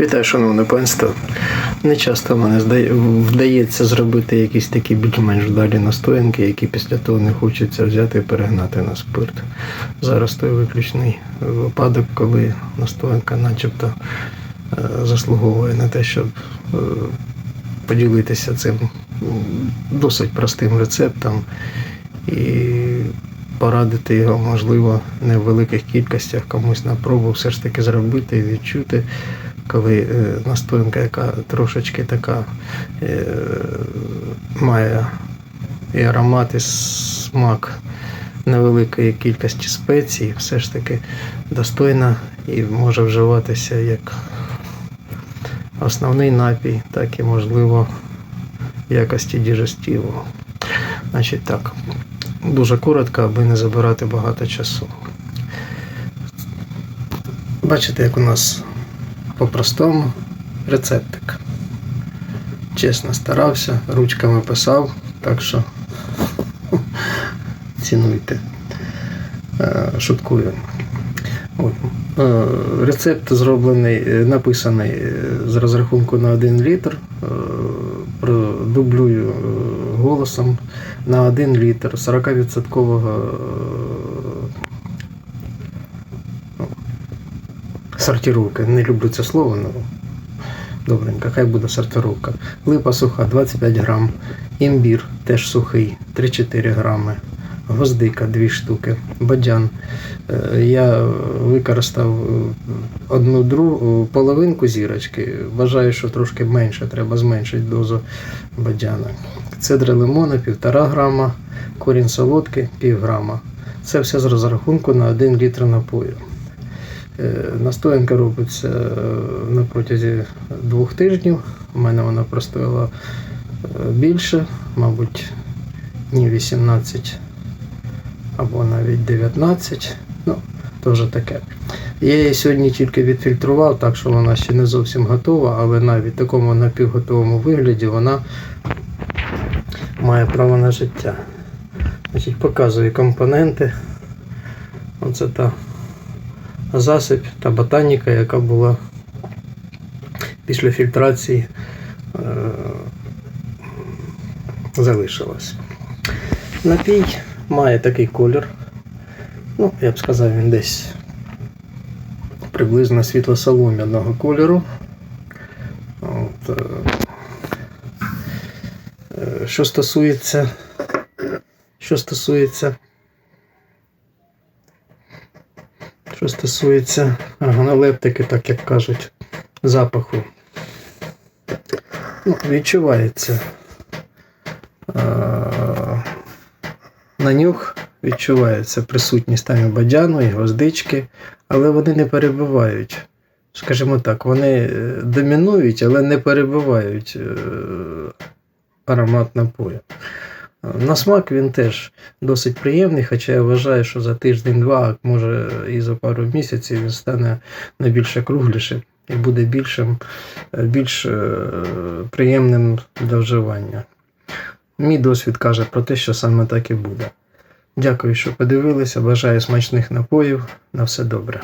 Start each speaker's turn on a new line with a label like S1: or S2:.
S1: Вітаю, шановне панство. Не часто мене вдається зробити якісь такі більш-менш вдалі настоянки, які після того не хочеться взяти і перегнати на спирт. Зараз той виключний випадок, коли настоянка начебто е, заслуговує на те, щоб е, поділитися цим досить простим рецептом і порадити його, можливо, не в великих кількостях комусь на пробу все ж таки зробити і відчути, коли е, настоянка, яка трошечки така е, має і аромат, і смак невеликої кількості спецій, все ж таки достойна і може вживатися як основний напій, так і можливо якості діжестиву. Значить так, дуже коротко, аби не забирати багато часу. Бачите, як у нас по-простому рецептик. Чесно старався, ручками писав, так що цінуйте. Е, Шуткую. От. е, Рецепт зроблений, е, написаний з розрахунку на 1 літр. Продублюю е, голосом на 1 літр 40% сортировка. Не люблю це слово, але добренько, хай буде сортировка. Липа суха 25 грам. Імбір теж сухий 3-4 грами. Гвоздика 2 штуки. Бадян. Е, Я використав е, одну другу половинку зірочки. Вважаю, що трошки менше, треба зменшити дозу бадяна. Цедри лимона 1,5 грама, корінь солодки пів грама. Це все з розрахунку на 1 літр напою. Е, Настоянка робиться е, на протязі двох тижнів. У мене вона простояла е, більше, мабуть, днів 18 або навіть 19. Ну, то вже таке. Я її сьогодні тільки відфільтрував, так що вона ще не зовсім готова, але навіть в такому напівготовому вигляді вона має право на життя. Значить, показую компоненти. Оце та засіб та ботаніка, яка була після фільтрації е, залишилась. Напій має такий колір. Ну, я б сказав, він десь приблизно світло-солом'яного кольору. От, е, е, що стосується, що стосується Що стосується органолептики, так як кажуть, запаху. Ну, відчувається. На нюх відчувається присутність там і бадяну, і гвоздички, але вони не перебивають. Скажімо так, вони е, домінують, але не перебивають е, аромат напою. На смак він теж досить приємний, хоча я вважаю, що за тиждень-два, може і за пару місяців він стане найбільше круглішим і буде більшим, е, більш е, приємним для вживання. Мій досвід каже про те, що саме так і буде. Дякую, що подивилися. Бажаю смачних напоїв. На все добре.